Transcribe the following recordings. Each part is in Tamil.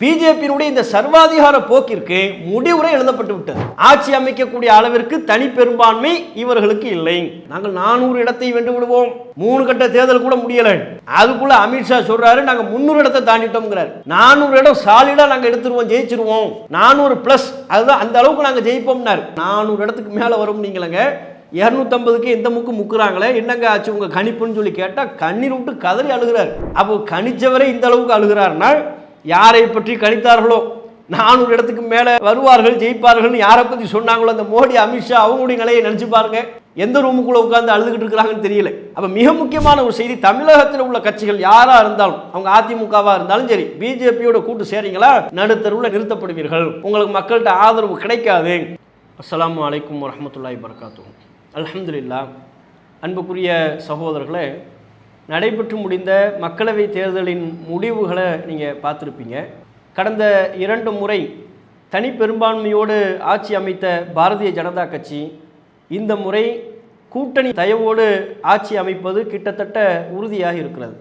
பிஜேபியினுடைய இந்த சர்வாதிகார போக்கிற்கு முடிவுரை எழுதப்பட்டு விட்டது. ஆட்சி அமைக்கக்கூடிய அளவிற்கு தனி பெரும்பான்மை இவர்களுக்கு இல்லை. நாங்கள் நானூறு இடத்தை வென்று விடுவோம். மூணு கட்ட தேர்தல் கூட முடியல. அதுக்குள்ள அமித்ஷா சொல்றாரு நாங்க முன்னூறு இடத்தை தாண்டிட்டோம்ங்கிறார். நானூறு இடம் சாலிடா நாங்க எடுத்துருவோம் ஜெயிச்சிருவோம். நானூறு பிளஸ் அதுதான் அந்த அளவுக்கு நாங்க ஜெயிப்போம்னாரு. நானூறு இடத்துக்கு மேல வரும் நீங்களங்க. இரநூத்தம்பதுக்கு எந்த முக்கு முக்குறாங்களே? என்னங்க ஆச்சு உங்க கணிப்புன்னு சொல்லி கேட்டா கண்ணீர் விட்டு கதறி அழுகிறார். அப்போ கணிச்சவரே இந்த அளவுக்கு அழுகிறாருன்னா யாரை பற்றி கணித்தார்களோ? நானூறு இடத்துக்கு மேலே வருவார்கள் ஜெயிப்பார்கள்னு யாரை பற்றி சொன்னாங்களோ அந்த மோடி அமித்ஷா அவங்களுடைய நிலையை நினச்சி பாருங்க. எந்த ரூமுக்குள்ளே உட்காந்து அழுதுகிட்டு இருக்கிறாங்கன்னு தெரியல. அப்போ மிக முக்கியமான ஒரு செய்தி தமிழகத்தில் உள்ள கட்சிகள் யாராக இருந்தாலும் அவங்க அதிமுகவாக இருந்தாலும் சரி பிஜேபியோட கூட்டு சேரீங்களா? நடுத்தருவில் நிறுத்தப்படுவீர்கள். உங்களுக்கு மக்கள்கிட்ட ஆதரவு கிடைக்காது. அஸ்லாம் அலைக்கும் வரமத்துல்லாய் வரகாத்து அலமதுல்லா அன்புக்குரிய சகோதரர்களே நடைபெற்று முடிந்த மக்களவை தேர்தலின் முடிவுகளை நீங்கள் பார்த்துருப்பீங்க. கடந்த இரண்டு முறை தனி பெரும்பான்மையோடு ஆட்சி அமைத்த பாரதிய ஜனதா கட்சி இந்த முறை கூட்டணி தயவோடு ஆட்சி அமைப்பது கிட்டத்தட்ட உறுதியாக இருக்கிறது.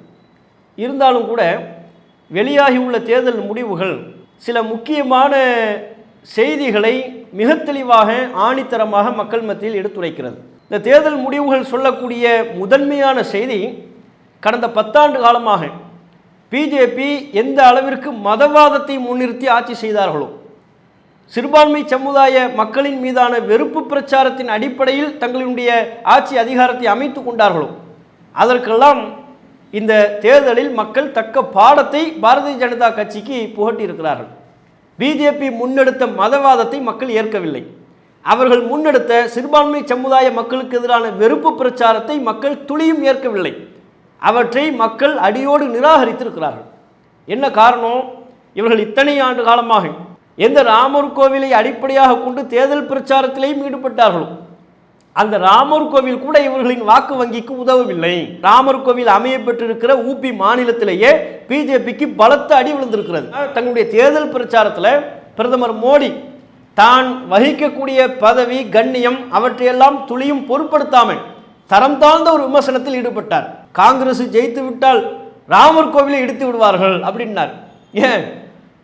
இருந்தாலும் கூட வெளியாகியுள்ள தேர்தல் முடிவுகள் சில முக்கியமான செய்திகளை மிக தெளிவாக ஆணித்தரமாக மக்கள் மத்தியில் எடுத்துரைக்கிறது. இந்த தேர்தல் முடிவுகள் சொல்லக்கூடிய முதன்மையான செய்தி கடந்த பத்தாண்டு காலமாக பிஜேபி எந்த அளவிற்கு மதவாதத்தை முன்னிறுத்தி ஆட்சி செய்தார்களோ சிறுபான்மை சமுதாய மக்களின் மீதான வெறுப்பு பிரச்சாரத்தின் அடிப்படையில் தங்களுடைய ஆட்சி அதிகாரத்தை அமைத்து கொண்டார்களோ அதற்கெல்லாம் இந்த தேர்தலில் மக்கள் தக்க பாடத்தை பாரதிய ஜனதா கட்சிக்கு புகட்டி இருக்கிறார்கள் பிஜேபி முன்னெடுத்த மதவாதத்தை மக்கள் ஏற்கவில்லை. அவர்கள் முன்னெடுத்த சிறுபான்மை சமுதாய மக்களுக்கு எதிரான வெறுப்பு பிரச்சாரத்தை மக்கள் துளியும் ஏற்கவில்லை. அவற்றை மக்கள் அடியோடு நிராகரித்திருக்கிறார்கள். என்ன காரணம்? இவர்கள் இத்தனை ஆண்டு காலமாக எந்த ராமர் கோவிலை அடிப்படையாக கொண்டு தேர்தல் பிரச்சாரத்திலேயும் ஈடுபட்டார்களோ அந்த ராமர் கோவில் கூட இவர்களின் வாக்கு வங்கிக்கு உதவவில்லை. ராமர் கோவில் அமைய பெற்றிருக்கிற ஊபி மாநிலத்திலேயே பிஜேபிக்கு பலத்த அடி விழுந்திருக்கிறது. தங்களுடைய தேர்தல் பிரச்சாரத்தில் பிரதமர் மோடி தான் வகிக்கக்கூடிய பதவி கண்ணியம் அவற்றையெல்லாம் துளியும் பொருட்படுத்தாமல் தரம் தாழ்ந்த ஒரு விமர்சனத்தில் ஈடுபட்டார். காங்கிரஸ் ஜெயித்து விட்டால் ராமர் கோவிலை இடித்து விடுவார்கள் அப்படின்னார். ஏன்?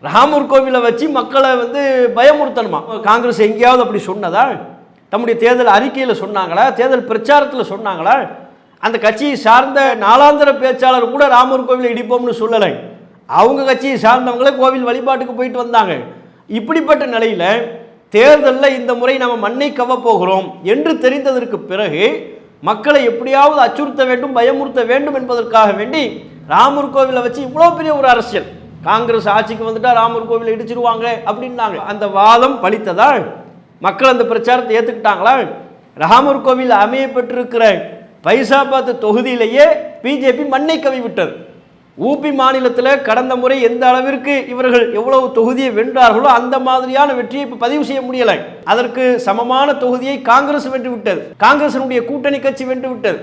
ராமர் கோவிலை வச்சு மக்களை வந்து பயமுறுத்தணுமா? காங்கிரஸ் எங்கேயாவது அப்படி சொன்னதா? தம்முடைய தேர்தல் அறிக்கையில் சொன்னாங்களா? தேர்தல் பிரச்சாரத்தில் சொன்னாங்களா? அந்த கட்சியை சார்ந்த நாலாந்திர பேச்சாளர் கூட ராமர் கோவிலை இடிப்போம்னு சொல்லலை. அவங்க கட்சியை சார்ந்தவங்களே கோவில் வழிபாட்டுக்கு போயிட்டு வந்தாங்க. இப்படிப்பட்ட நிலையில் தேர்தலில் இந்த முறை நம்ம மண்ணை கவ போகிறோம் என்று தெரிந்ததற்கு பிறகு மக்களை எப்படியாவது அச்சுறுத்த வேண்டும் பயமுறுத்த வேண்டும் என்பதற்காக வேண்டி ராமர் கோவிலை வச்சு இவ்வளோ பெரிய ஒரு அரசியல். காங்கிரஸ் ஆட்சிக்கு வந்துட்டா ராமர் கோவிலை இடிச்சிருவாங்க அப்படின்னாங்க. அந்த வாதம் பழித்ததால் மக்கள் அந்த பிரச்சாரத்தை ஏற்றுக்கிட்டாங்களா ராமர் கோவில் அமைய பெற்றிருக்கிற பைசாபாத் தொகுதியிலேயே பிஜேபி மண்ணை கவி விட்டது ஊபி மாநிலத்தில் கடந்த முறை எந்த அளவிற்கு இவர்கள் எவ்வளவு தொகுதியை வென்றார்களோ அந்த மாதிரியான வெற்றியை இப்போ பதிவு செய்ய முடியலை. அதற்கு சமமான தொகுதியை காங்கிரஸ் வென்று விட்டது காங்கிரசினுடைய கூட்டணி கட்சி வென்று விட்டது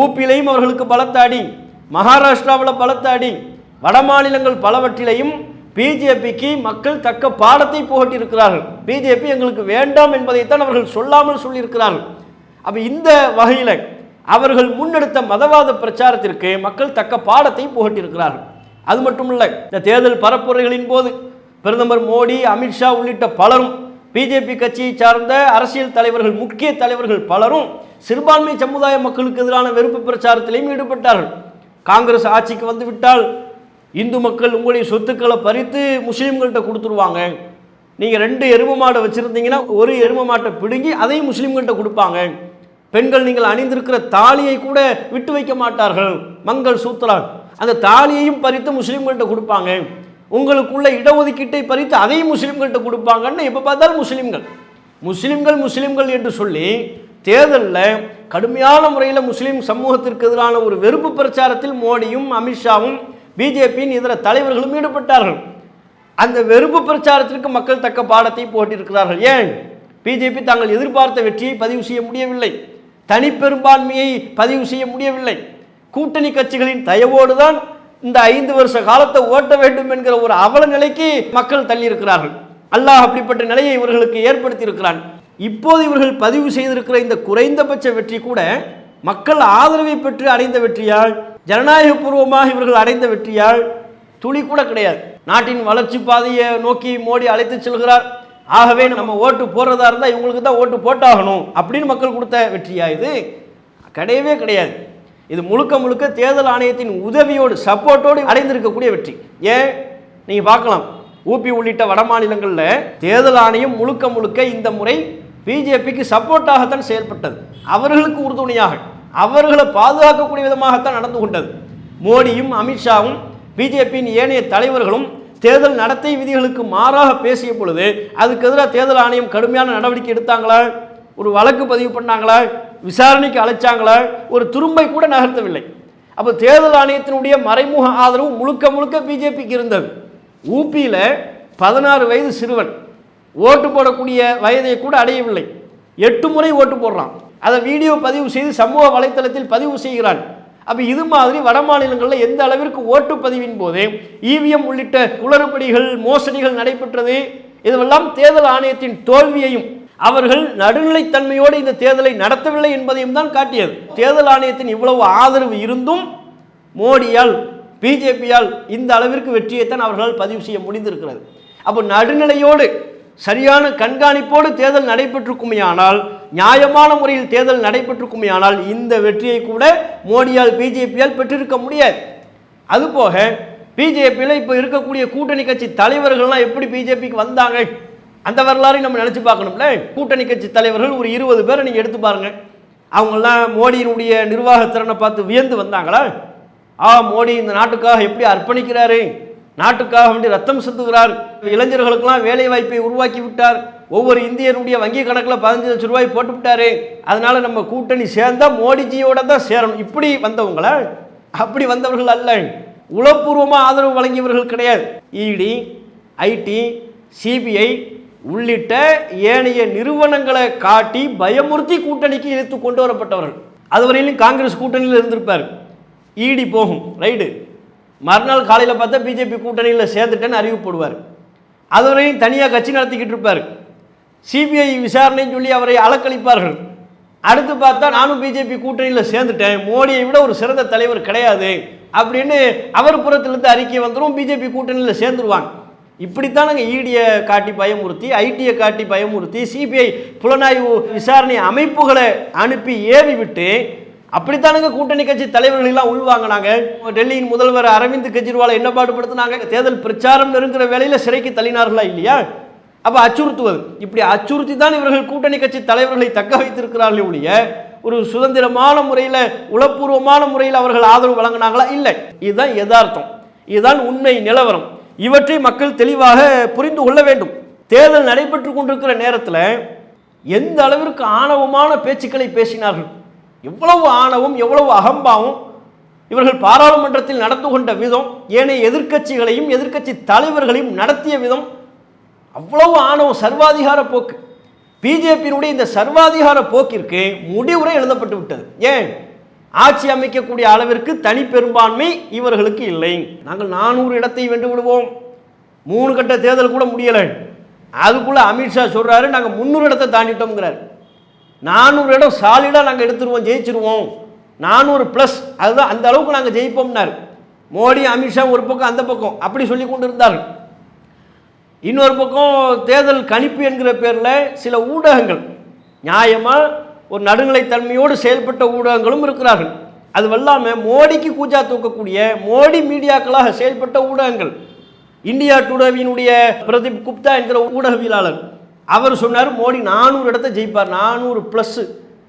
ஊப்பிலையும் அவர்களுக்கு பலத்தாடி மகாராஷ்டிராவில் பலத்தாடி வட மாநிலங்கள் பலவற்றிலையும் பிஜேபிக்கு மக்கள் தக்க பாடத்தை புகட்டியிருக்கிறார்கள். பிஜேபி எங்களுக்கு வேண்டாம் என்பதைத்தான் அவர்கள் சொல்லாமல் சொல்லியிருக்கிறார்கள். அப்போ இந்த வகையில் அவர்கள் முன்னெடுத்த மதவாத பிரச்சாரத்திற்கு மக்கள் தக்க பாடத்தை புகட்டியிருக்கிறார்கள். அது மட்டும் இல்லை இந்த தேர்தல் பரப்புரைகளின் போது பிரதமர் மோடி அமித்ஷா உள்ளிட்ட பலரும் பிஜேபி கட்சியை சார்ந்த அரசியல் தலைவர்கள் முக்கிய தலைவர்கள் பலரும் சிறுபான்மை சமுதாய மக்களுக்கு எதிரான வெறுப்பு பிரச்சாரத்திலையும் ஈடுபட்டார்கள். காங்கிரஸ் ஆட்சிக்கு வந்துவிட்டால் இந்து மக்கள் உங்களுடைய சொத்துக்களை பறித்து முஸ்லீம்கள்கிட்ட கொடுத்துருவாங்க. நீங்கள் ரெண்டு எரும மாடை வச்சுருந்தீங்கன்னா ஒரு எரும மாட்டை பிடுங்கி அதையும் முஸ்லீம்கள்கிட்ட கொடுப்பாங்க. பெண்கள் நீங்கள் அணிந்திருக்கிற தாலியை கூட விட்டு வைக்க மாட்டார்கள். மங்கள் சூத்திரா அந்த தாலியையும் பறித்து முஸ்லீம்கள்கிட்ட கொடுப்பாங்க. உங்களுக்குள்ள இடஒதுக்கீட்டை பறித்து அதையும் முஸ்லீம்கள்கிட்ட கொடுப்பாங்கன்னு எப்போ பார்த்தாலும் முஸ்லீம்கள். முஸ்லீம்கள் முஸ்லீம்கள் என்று சொல்லி தேர்தலில் கடுமையான முறையில் முஸ்லீம் சமூகத்திற்கு எதிரான ஒரு வெறுப்பு பிரச்சாரத்தில் மோடியும் அமித்ஷாவும் பிஜேபியின் இதர தலைவர்களும் ஈடுபட்டார்கள். அந்த வெறுப்பு பிரச்சாரத்திற்கு மக்கள் தக்க பாடத்தை போட்டிருக்கிறார்கள். ஏன்? பிஜேபி தாங்கள் எதிர்பார்த்த வெற்றியை பதிவு செய்ய முடியவில்லை. தனிப்பெரும்பான்மையை பதிவு செய்ய முடியவில்லை. கூட்டணி கட்சிகளின் தயவோடு தான் இந்த ஐந்து வருஷ காலத்தை ஓட்ட வேண்டும் என்கிற ஒரு அவல நிலைக்கு மக்கள் தள்ளியிருக்கிறார்கள். அல்லாஹ் அப்படிப்பட்ட நிலையை இவர்களுக்கு ஏற்படுத்தி இருக்கிறான் இப்போது இவர்கள் பதிவு செய்திருக்கிற இந்த குறைந்தபட்ச வெற்றி கூட மக்கள் ஆதரவை பெற்று அடைந்த வெற்றியால் ஜனநாயகபூர்வமாக இவர்கள் அடைந்த வெற்றியால் துளி கூட கிடையாது. நாட்டின் வளர்ச்சி பாதையை நோக்கி மோடி அழைத்து செல்கிறார். ஆகவே நம்ம ஓட்டு போடுறதா இருந்தால் இவங்களுக்கு தான் ஓட்டு போட்டாகணும் அப்படின்னு மக்கள் கொடுத்த வெற்றியா இது? கிடையவே கிடையாது. இது முழுக்க முழுக்க தேர்தல் ஆணையத்தின் உதவியோடு சப்போர்ட்டோடு அடைந்திருக்கக்கூடிய வெற்றி. ஏன்? நீங்கள் பார்க்கலாம். ஊபி உள்ளிட்ட வட மாநிலங்களில் தேர்தல் ஆணையம் முழுக்க முழுக்க இந்த முறை பிஜேபிக்கு சப்போர்ட்டாகத்தான் செயல்பட்டது. அவர்களுக்கு உறுதுணையாக அவர்களை பாதுகாக்கக்கூடிய விதமாகத்தான் நடந்து கொண்டது. மோடியும் அமித்ஷாவும் பிஜேபியின் ஏனைய தலைவர்களும் தேர்தல் நடத்தை விதிகளுக்கு மாறாக பேசிய பொழுது அதுக்கு எதிராக தேர்தல் ஆணையம் கடுமையான நடவடிக்கை எடுத்தாங்களா? ஒரு வழக்கு பதிவு பண்ணாங்களா? விசாரணைக்கு அழைச்சாங்களா? ஒரு துரும்பை கூட நகர்த்தவில்லை. அப்போ தேர்தல் ஆணையத்தினுடைய மறைமுக ஆதரவு முழுக்க முழுக்க பிஜேபிக்கு இருந்தது. ஊபியில் பதினாறு வயது சிறுவன் ஓட்டு போடக்கூடிய வயதை கூட அடையவில்லை. எட்டு முறை ஓட்டு போடுறான். அதை வீடியோ பதிவு செய்து சமூக வலைத்தளத்தில் பதிவு செய்கிறான். அப்போ இது மாதிரி வட மாநிலங்களில் எந்த அளவிற்கு ஓட்டுப்பதிவின் போது இவிஎம் உள்ளிட்ட குளறுபடிகள் மோசடிகள் நடைபெற்றது இதுவெல்லாம் தேர்தல் ஆணையத்தின் தோல்வியையும் அவர்கள் நடுநிலைத்தன்மையோடு இந்த தேர்தலை நடத்தவில்லை என்பதையும் தான் காட்டியது. தேர்தல் ஆணையத்தின் இவ்வளவு ஆதரவு இருந்தும் மோடியால் பிஜேபியால் இந்த அளவிற்கு வெற்றியைத்தான் அவர்களால் பதிவு செய்ய முடிந்திருக்கிறது. அப்போ நடுநிலையோடு சரியான கண்காணிப்போடு தேர்தல் நடைபெற்றிருக்குமேயானால் நியாயமான முறையில் தேர்தல் நடைபெற்றிருக்குமேயானால் இந்த வெற்றியை கூட மோடியால் பிஜேபியால் பெற்றிருக்க முடியாது. அதுபோக பிஜேபியில் இப்போ இருக்கக்கூடிய கூட்டணி கட்சி தலைவர்கள்லாம் எப்படி பிஜேபிக்கு வந்தாங்க? அந்த வரலாறையும் நம்ம நினச்சி பார்க்கணும்ல? கூட்டணி கட்சி தலைவர்கள் ஒரு இருபது பேரை நீங்கள் எடுத்து பாருங்க. அவங்களாம் மோடியினுடைய நிர்வாகத்திறனை பார்த்து வியந்து வந்தாங்களா? ஆ மோடி இந்த நாட்டுக்காக எப்படி அர்ப்பணிக்கிறாரு? நாட்டுக்காக வேண்டி ரத்தம் சிந்துகிறார் இளைஞர்களுக்கெல்லாம் வேலை வாய்ப்பை உருவாக்கி விட்டார். ஒவ்வொரு இந்தியனுடைய வங்கி கணக்கில் பதினஞ்சு லட்சம் ரூபாய் போட்டு விட்டாரு. அதனால நம்ம கூட்டணி சேர்ந்தா மோடிஜியோட தான் சேரணும். இப்படி வந்தவங்களா? அப்படி வந்தவர்கள் அல்ல. உளப்பூர்வமாக ஆதரவு வழங்கியவர்கள் கிடையாது. இடி ஐடி சிபிஐ உள்ளிட்ட ஏனைய நிறுவனங்களை காட்டி பயமுறுத்தி கூட்டணிக்கு இழுத்து கொண்டு வரப்பட்டவர்கள். அதுவரையிலும் காங்கிரஸ் கூட்டணியில் இருந்திருப்பார். இடி போகும் ரைடு மறுநாள் காலையில் பார்த்தா பிஜேபி கூட்டணியில் சேர்ந்துட்டேன்னு அறிவிப்படுவார். அதுவரையும் தனியாக கட்சி நடத்திக்கிட்டு இருப்பார். சிபிஐ விசாரணைன்னு சொல்லி அவரை அலக்களிப்பார்கள் அடுத்து பார்த்தா நானும் பிஜேபி கூட்டணியில் சேர்ந்துட்டேன். மோடியை விட ஒரு சிறந்த தலைவர் கிடையாது. அப்படின்னு அவர் புறத்திலிருந்து அறிக்கை வந்துடும் பிஜேபி கூட்டணியில் சேர்ந்துருவாங்க. இப்படித்தானங்க ஈடியை காட்டி பயமுறுத்தி ஐடியை காட்டி பயமுறுத்தி சிபிஐ புலனாய்வு விசாரணை அமைப்புகளை அனுப்பி ஏவி விட்டு அப்படித்தானுங்க கூட்டணி கட்சி தலைவர்கள் எல்லாம் உள்வாங்கினாங்க. டெல்லியின் முதல்வர் அரவிந்த் கெஜ்ரிவாலை என்ன பாடுபடுத்தினாங்க? தேர்தல் பிரச்சாரம் இருக்கிற வேலையில் சிறைக்கு தள்ளினார்களா இல்லையா? அப்போ அச்சுறுத்துவது. இப்படி அச்சுறுத்தி தான் இவர்கள் கூட்டணி கட்சி தலைவர்களை தக்க வைத்திருக்கிறார்கள் ஒழிய ஒரு சுதந்திரமான முறையில் உளப்பூர்வமான முறையில் அவர்கள் ஆதரவு வழங்கினாங்களா இல்லை. இதுதான் யதார்த்தம். இதுதான் உண்மை நிலவரம். இவற்றை மக்கள் தெளிவாக புரிந்து கொள்ள வேண்டும். தேர்தல் நடைபெற்று கொண்டிருக்கிற நேரத்தில் எந்த அளவிற்கு ஆணவமான பேச்சுக்களை பேசினார்கள்? எவ்வளவு ஆணவம் எவ்வளவு அகம்பாவம் இவர்கள் பாராளுமன்றத்தில் நடந்து கொண்ட விதம் ஏனைய எதிர்க்கட்சிகளையும் எதிர்க்கட்சி தலைவர்களையும் நடத்திய விதம் அவ்வளவு ஆணவம் சர்வாதிகார போக்கு. பிஜேபியினுடைய இந்த சர்வாதிகார போக்கிற்கு முடிவுரை எழுதப்பட்டு விட்டது. ஏன்? ஆட்சி அமைக்கக்கூடிய அளவிற்கு தனி பெரும்பான்மை இவர்களுக்கு இல்லை. நாங்கள் நானூறு இடத்தை வென்று விடுவோம். மூணு கட்ட தேர்தல் கூட முடியலை. அதுக்குள்ளே அமித்ஷா சொல்கிறாரு நாங்கள் முந்நூறு இடத்தை தாண்டிட்டோம்ங்கிறார். நானூறு இடம் சாலிடாக நாங்கள் எடுத்துருவோம் ஜெயிச்சிருவோம். நானூறு ப்ளஸ் அதுதான் அந்த அளவுக்கு நாங்கள் ஜெயிப்போம்னார். மோடி அமித்ஷா ஒரு பக்கம் அந்த பக்கம். அப்படி சொல்லி கொண்டு இருந்தார்கள் இன்னொரு பக்கம் தேர்தல் கணிப்பு என்கிற பேரில் சில ஊடகங்கள் நியாயமாக ஒரு நடுநிலைத்தன்மையோடு செயல்பட்ட ஊடகங்களும் இருக்கிறார்கள். அது வெல்லாமல் மோடிக்கு கூஜா தூக்கக்கூடிய மோடி மீடியாக்களாக செயல்பட்ட ஊடகங்கள் இந்தியா டுடேவினுடைய பிரதீப் குப்தா என்கிற ஊடகவியலாளர் அவர் சொன்னார் மோடி நானூறு இடத்தை ஜெயிப்பார் நானூறு ப்ளஸ்ஸு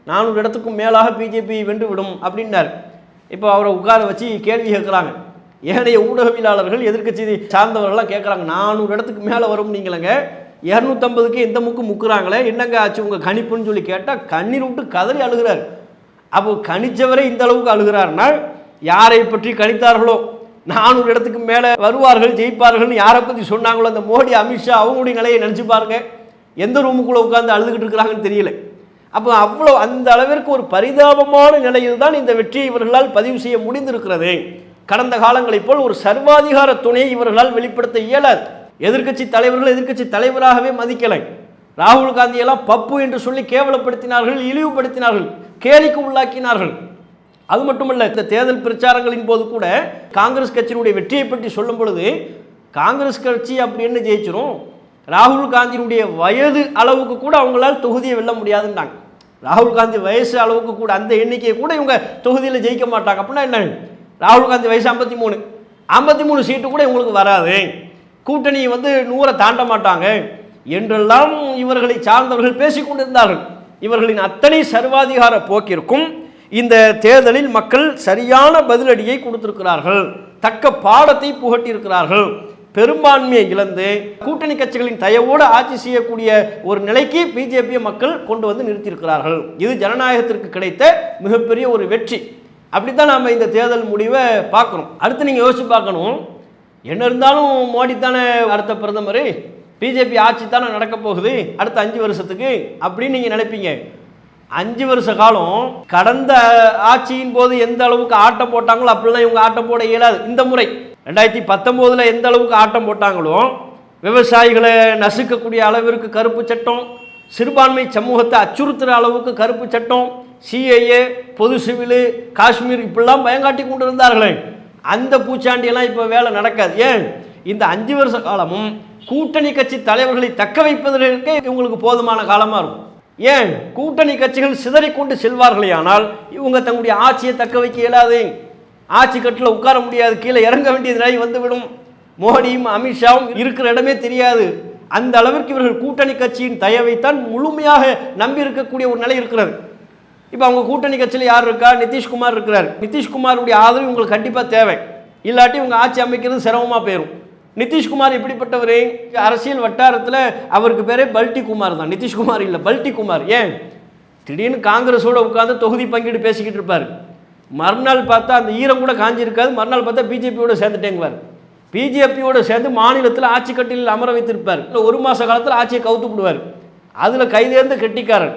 நானூறு இடத்துக்கும் மேலாக பிஜேபி வென்று விடும் அப்படின்னார். இப்போ அவரை உட்கார வச்சு கேள்வி கேட்குறாங்க. ஏனைய ஊடகவியலாளர்கள் எதிர்கட்சி சார்ந்தவர்கள்லாம் கேட்குறாங்க நானூறு இடத்துக்கு மேலே வரும் நீங்களங்க. இரநூத்தம்பதுக்கு எந்த முக்கு முக்குறாங்களே? என்னங்க ஆச்சு உங்கள் கணிப்புன்னு சொல்லி கேட்டால் கண்ணீர் விட்டு கதறி அழுகிறார். அப்போ கணிச்சவரே இந்த அளவுக்கு அழுகிறார்னால் யாரை பற்றி கணித்தார்களோ? நானூறு இடத்துக்கு மேலே வருவார்கள் ஜெயிப்பார்கள்னு யாரை பற்றி சொன்னாங்களோ? அந்த மோடி அமித்ஷா அவங்களுடைய நிலையை நினச்சி பாருங்க. எந்த ரூமுக்குள்ளே உட்காந்து அழுதுகிட்டு இருக்கிறாங்கன்னு தெரியல. அப்போ அவ்வளோ அந்த அளவிற்கு ஒரு பரிதாபமான நிலையில் தான் இந்த வெற்றியை இவர்களால் பதிவு செய்ய முடிந்திருக்கிறது. கடந்த காலங்களைப் போல் ஒரு சர்வாதிகார துணையை இவர்களால் வெளிப்படுத்த இயலாது. எதிர்க்கட்சி தலைவர்கள் எதிர்க்கட்சி தலைவராகவே மதிக்கலை. ராகுல் காந்தியெல்லாம் பப்பு என்று சொல்லி கேவலப்படுத்தினார்கள் இழிவுபடுத்தினார்கள் கேலிக்கு உள்ளாக்கினார்கள். அது மட்டுமல்ல இந்த தேர்தல் பிரச்சாரங்களின் போது கூட காங்கிரஸ் கட்சியினுடைய வெற்றியை பற்றி சொல்லும் பொழுது காங்கிரஸ் கட்சி அப்படி என்ன ஜெயிச்சிரும்? ராகுல் காந்தியினுடைய வயது அளவுக்கு கூட அவங்களால் தொகுதியை வெல்ல முடியாதுன்றாங்க. ராகுல் காந்தி வயசு அளவுக்கு கூட அந்த எண்ணிக்கையை கூட இவங்க தொகுதியில் ஜெயிக்க மாட்டாங்க. அப்படின்னா என்ன? ராகுல் காந்தி வயசு ஐம்பத்தி மூணு ஐம்பத்தி மூணு சீட்டு கூட இவங்களுக்கு வராது. கூட்டணி வந்து நூறை தாண்ட மாட்டாங்க. என்றெல்லாம் இவர்களை சார்ந்தவர்கள் பேசிக்கொண்டிருந்தார்கள் இவர்களின் அத்தனை சர்வாதிகார போக்கிற்கும் இந்த தேர்தலில் மக்கள் சரியான பதிலடியை கொடுத்திருக்கிறார்கள். தக்க பாடத்தை புகட்டியிருக்கிறார்கள். பெரும்பான்மையை இழந்து கூட்டணி கட்சிகளின் தயவோடு ஆட்சி செய்யக்கூடிய ஒரு நிலைக்கு பிஜேபியை மக்கள் கொண்டு வந்து நிறுத்தியிருக்கிறார்கள். இது ஜனநாயகத்திற்கு கிடைத்த மிகப்பெரிய ஒரு வெற்றி. அப்படித்தான் நாம் இந்த தேர்தல் முடிவை பார்க்கணும். அடுத்து நீங்கள் யோசிச்சு பார்க்கணும். என்ன இருந்தாலும் மோடி தானே அடுத்த பிரதமர். பிஜேபி ஆட்சி தானே நடக்க போகுது. அடுத்த அஞ்சு வருஷத்துக்கு அப்படின்னு நீங்கள் நினைப்பீங்க. அஞ்சு வருஷ காலம் கடந்த ஆட்சியின் போது எந்த அளவுக்கு ஆட்டம் போட்டாங்களோ அப்படிலாம் இவங்க ஆட்டம் போட இயலாது. இந்த முறை. ரெண்டாயிரத்தி பத்தொம்போதில் எந்த அளவுக்கு ஆட்டம் போட்டாங்களோ விவசாயிகளை நசுக்கக்கூடிய அளவிற்கு கருப்பு சட்டம் சிறுபான்மை சமூகத்தை அச்சுறுத்துகிற அளவுக்கு கருப்பு சட்டம் சிஐஏ பொது சிவிலு காஷ்மீர் இப்படிலாம் பயங்காட்டி கொண்டு இருந்தார்களே அந்த பூச்சாண்டியெல்லாம் இப்போ வேலை நடக்காது. ஏன்? இந்த அஞ்சு வருஷ காலமும் கூட்டணி கட்சி தலைவர்களை தக்க வைப்பதற்கே இவங்களுக்கு போதுமான காலமாக இருக்கும். ஏன்? கூட்டணி கட்சிகள் சிதறிக்கொண்டு செல்வார்களே ஆனால் இவங்க தங்களுடைய ஆட்சியை தக்க வைக்க இயலாது. ஆட்சி கட்டில் உட்கார முடியாது கீழே இறங்க வேண்டிய நிலை வந்துவிடும். மோடியும் அமித்ஷாவும் இருக்கிற இடமே தெரியாது. அந்த அளவிற்கு இவர்கள் கூட்டணி கட்சியின் தயவைத்தான் முழுமையாக நம்பி இருக்கக்கூடிய ஒரு நிலை இருக்கிறது. இப்போ அவங்க கூட்டணி கட்சியில் யார் இருக்கா? நிதிஷ்குமார் இருக்கிறார். நிதிஷ்குமாருடைய ஆதரவு உங்களுக்கு கண்டிப்பாக தேவை. இல்லாட்டி உங்கள் ஆட்சி அமைக்கிறது சிரமமாக போயிடும் நிதிஷ்குமார் எப்படிப்பட்டவர் அரசியல் வட்டாரத்தில் அவருக்கு பேரே பல்டி குமார் தான். நிதிஷ்குமார் இல்லை பல்டி குமார் ஏன்? திடீர்னு காங்கிரஸோட உட்காந்து தொகுதி பங்கீடு பேசிக்கிட்டு இருப்பார். மறுநாள் பார்த்தா அந்த ஈரம் கூட காஞ்சிருக்காது. மறுநாள் பார்த்தா பிஜேபியோட சேர்ந்துட்டேங்குவார். பிஜேபியோட சேர்ந்து மாநிலத்தில் ஆட்சி கட்டிலில் அமர வைத்திருப்பார். இல்லை ஒரு மாத காலத்தில் ஆட்சியை கவுத்து விடுவார். அதில் கைதேர்ந்த கெட்டிக்காரன்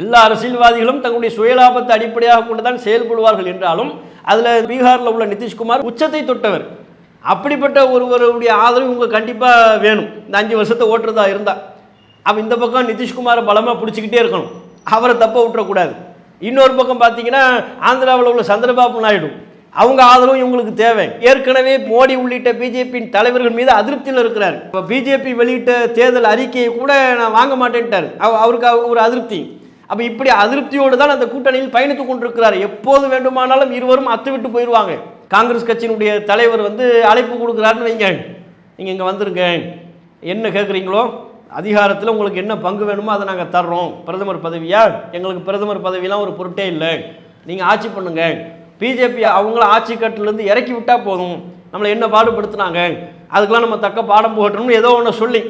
எல்லா அரசியல்வாதிகளும் தங்களுடைய சுயலாபத்தை அடிப்படையாக கொண்டு தான் செயல்படுவார்கள் என்றாலும் அதில் பீகாரில் உள்ள நிதிஷ்குமார் உச்சத்தை தொட்டவர். அப்படிப்பட்ட ஒருவருடைய ஆதரவு உங்கள் கண்டிப்பாக வேணும். இந்த அஞ்சு வருஷத்தை ஓட்டுறதா இருந்தால் அப்போ இந்த பக்கம் நிதிஷ்குமாரை பலமாக பிடிச்சிக்கிட்டே இருக்கணும். அவரை தப்ப விட்டுறக்கூடாது. இன்னொரு பக்கம் பார்த்தீங்கன்னா ஆந்திராவில் உள்ள சந்திரபாபு நாயுடு. அவங்க ஆதரவும் இவங்களுக்கு தேவை. ஏற்கனவே மோடி உள்ளிட்ட பிஜேபியின் தலைவர்கள் மீது அதிருப்தியில் இருக்கிறார். இப்போ பிஜேபி வெளியிட்ட தேர்தல் அறிக்கையை கூட நான் வாங்க மாட்டேன்ட்டார். அவ- அவருக்கு ஒரு அதிருப்தி. அப்போ இப்படி அதிருப்தியோடு தான் அந்த கூட்டணியில் பயணித்து கொண்டிருக்கிறார். எப்போது வேண்டுமானாலும் இருவரும் அத்து விட்டு போயிடுவாங்க. காங்கிரஸ் கட்சியினுடைய தலைவர் வந்து அழைப்பு கொடுக்குறாருன்னு வைங்க. நீங்கள் இங்கே வந்துருங்க. என்ன கேட்குறீங்களோ அதிகாரத்தில் உங்களுக்கு என்ன பங்கு வேணுமோ அதை நாங்கள் தர்றோம். பிரதமர் பதவியா? எங்களுக்கு பிரதமர் பதவியெலாம் ஒரு பொருட்டே இல்லை. நீங்கள் ஆட்சி பண்ணுங்க. பிஜேபி அவங்கள ஆட்சி கட்டிலேருந்து இறக்கி விட்டால் போதும். நம்மளை என்ன பாடுபடுத்துனாங்க? அதுக்கெல்லாம் நம்ம தக்க பாடம் போகட்டணும்னு ஏதோ ஒன்று சொல்லி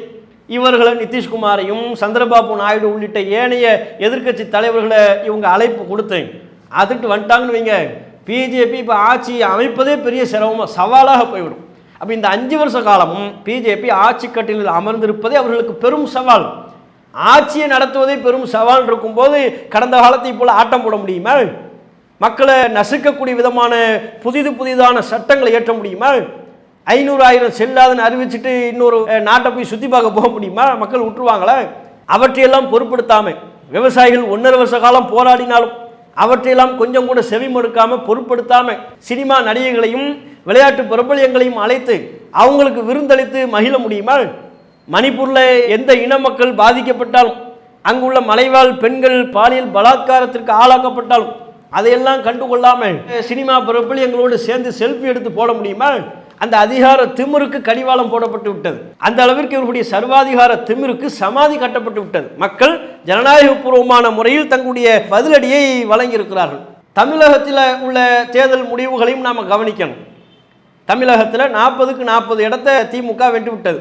இவர்களை நிதிஷ்குமாரையும் சந்திரபாபு நாயுடு உள்ளிட்ட ஏனைய எதிர்க்கட்சி தலைவர்களை இவங்க அழைப்பு கொடுத்தேன். அதுக்கு வந்துட்டாங்கன்னு வைங்க. பிஜேபி இப்போ ஆட்சி அமைப்பதே பெரிய சிரமமாக சவாலாக போய்விடும். அப்போ இந்த அஞ்சு வருஷ காலமும் பிஜேபி ஆட்சி கட்டிலில் அமர்ந்திருப்பதே அவர்களுக்கு பெரும் சவால். ஆட்சியை நடத்துவதே பெரும் சவால் இருக்கும்போது கடந்த காலத்தை போல் ஆட்டம் போட முடியுமா? மக்களை நசுக்கக்கூடிய விதமான புதிது புதிதான சட்டங்களை ஏற்ற முடியுமா? ஐநூறு ஆயிரம் செல்லாதுன்னு அறிவிச்சுட்டு இன்னொரு நாட்டை போய் சுற்றி பார்க்க போக முடியுமா? மக்கள் விட்டுருவாங்களே அவற்றையெல்லாம் பொருட்படுத்தாம விவசாயிகள் ஒன்றரை வருஷ காலம் போராடினாலும் அவற்றையெல்லாம் கொஞ்சம் கூட செவி மறுக்காமல் பொருட்படுத்தாம சினிமா நடிகைகளையும் விளையாட்டு பிரபலியங்களையும் அழைத்து அவங்களுக்கு விருந்தளித்து மகிழ முடியுமா மணிப்பூரில் எந்த இன மக்கள் பாதிக்கப்பட்டாலும் அங்குள்ள மலைவாழ் பெண்கள் பாலியல் பலாத்காரத்திற்கு ஆளாக்கப்பட்டாலும் அதையெல்லாம் கண்டுகொள்ளாமல் சினிமா பிரபலியங்களோடு சேர்ந்து செல்ஃபி எடுத்து போட முடியுமா அந்த அதிகார திமிருக்கு கடிவாளம் போடப்பட்டு விட்டது. அந்த அளவிற்கு இவருடைய சர்வாதிகார திமிருக்கு சமாதி கட்டப்பட்டு விட்டது. மக்கள் ஜனநாயகபூர்வமான முறையில் தங்களுடைய பதிலடியை வழங்கியிருக்கிறார்கள். தமிழகத்தில் உள்ள தேர்தல் முடிவுகளையும் நாம் கவனிக்கணும். தமிழகத்தில் நாற்பதுக்கு நாற்பது இடத்த திமுக வென்று விட்டது.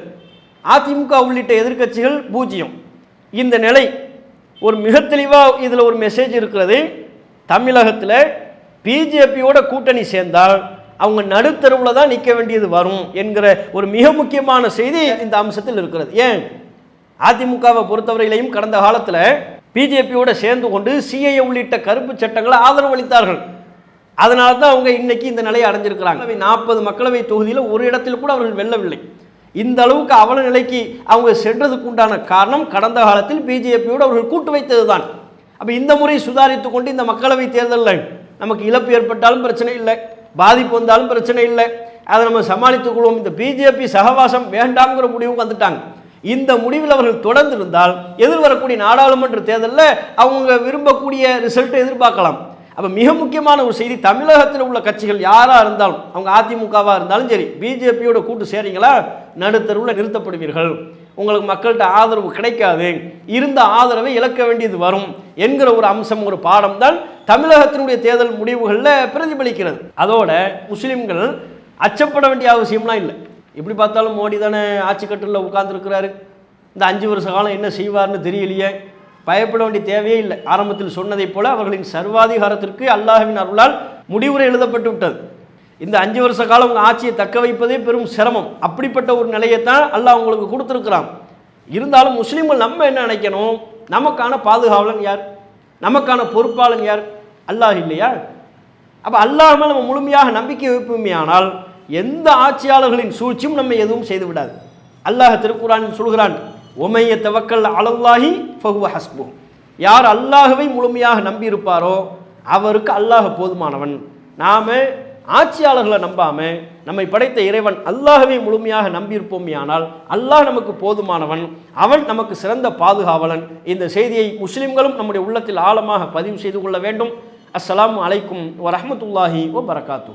அதிமுக உள்ளிட்ட எதிர்க்கட்சிகள் பூஜ்ஜியம். இந்த நிலை ஒரு மிக தெளிவாக இதில் ஒரு மெசேஜ் இருக்கிறது. தமிழகத்தில் பிஜேபியோட கூட்டணி சேர்ந்தால் அவங்க நடுத்தருவில் தான் நிற்க வேண்டியது வரும் என்கிற ஒரு மிக முக்கியமான செய்தி இந்த அம்சத்தில் இருக்கிறது. ஏன்? அதிமுகவை பொறுத்தவரையிலையும் கடந்த காலத்தில் பிஜேபியோட சேர்ந்து கொண்டு சிஐஏ உள்ளிட்ட கருப்பு சட்டங்களை ஆதரவு அளித்தார்கள். அதனால தான் அவங்க இன்னைக்கு இந்த நிலையை அடைஞ்சிருக்கிறாங்க. நாற்பது மக்களவை தொகுதியில் ஒரு இடத்தில் கூட அவர்கள் வெல்லவில்லை. இந்த அளவுக்கு அவல நிலைக்கு அவங்க சென்றதுக்கு உண்டான காரணம் கடந்த காலத்தில் பிஜேபியோடு அவர்கள் கூட்டு வைத்தது தான் அப்போ இந்த முறை சுதாரித்து கொண்டு இந்த மக்களவை தேர்தலில் நமக்கு இழப்பு ஏற்பட்டாலும் பிரச்சனை இல்லை பாதிப்பு வந்தாலும் பிரச்சனை இல்லை. அதை நம்ம சமாளித்துக் கொள்வோம். இந்த பிஜேபி சகவாசம் வேண்டாம்ங்கிற முடிவுக்கு வந்துட்டாங்க. இந்த முடிவில் அவர்கள் தொடர்ந்து இருந்தால் எதிர்வரக்கூடிய நாடாளுமன்ற தேர்தலில் அவங்க விரும்பக்கூடிய ரிசல்ட்டை எதிர்பார்க்கலாம். அப்போ மிக முக்கியமான ஒரு செய்தி தமிழகத்தில் உள்ள கட்சிகள் யாராக இருந்தாலும் அவங்க அதிமுகவாக இருந்தாலும் சரி பிஜேபியோட கூட்டு சேரீங்களா? நடுத்தருவில் நிறுத்தப்படுவீர்கள். உங்களுக்கு மக்கள்கிட்ட ஆதரவு கிடைக்காது. இருந்த ஆதரவை இழக்க வேண்டியது வரும் என்கிற ஒரு அம்சம் ஒரு பாடம் தான் தமிழகத்தினுடைய தேர்தல் முடிவுகளில் பிரதிபலிக்கிறது. அதோட முஸ்லீம்கள் அச்சப்பட வேண்டிய அவசியம்லாம் இல்லை. எப்படி பார்த்தாலும் மோடி தானே ஆட்சி கட்டிலில் உட்கார்ந்துருக்கிறாரு. இந்த அஞ்சு வருஷ காலம் என்ன செய்வார்னு தெரியலையே. பயப்பட வேண்டிய தேவையே இல்லை. ஆரம்பத்தில் சொன்னதைப் போல அவர்களின் சர்வாதிகாரத்திற்கு அல்லாஹ்வின் அருளால் முடிவுரை எழுதப்பட்டு விட்டது. இந்த அஞ்சு வருஷ காலம் உங்கள் ஆட்சியை தக்க வைப்பதே பெரும் சிரமம். அப்படிப்பட்ட ஒரு நிலையைத்தான் அல்லாஹ் உங்களுக்கு கொடுத்துருக்குறான். இருந்தாலும் முஸ்லீம்கள் நம்ம என்ன நினைக்கணும்? நமக்கான பாதுகாவலன் யார்? நமக்கான பொறுப்பாளன் யார்? அல்லாஹ் இல்லையா? அப்போ அல்லாஹ் மேல் நம்ம முழுமையாக நம்பிக்கை வைப்போமே ஆனால் எந்த ஆட்சியாளர்களின் சூழ்ச்சியும் நம்ம எதுவும் செய்து விடாது. அல்லாஹ் திருக்குறான் சொல்கிறான் ஒமைய தவக்கல் அலல்லாஹி ஃபஹுவ ஹஸ்பு யார் அல்லாஹவை முழுமையாக நம்பியிருப்பாரோ அவருக்கு அல்லாஹ் போதுமானவன். நாம ஆட்சியாளர்களை நம்பாமல் நம்மை படைத்த இறைவன் அல்லாஹவை முழுமையாக நம்பியிருப்போமே ஆனால் அல்லாஹ் நமக்கு போதுமானவன். அவன் நமக்கு சிறந்த பாதுகாவலன். இந்த செய்தியை முஸ்லிம்களும் நம்முடைய உள்ளத்தில் ஆழமாக பதிவு செய்து கொள்ள வேண்டும். அஸ்லாம் அலைக்கும் வரமத்துல்லாஹி ஓ பரகாத்தூ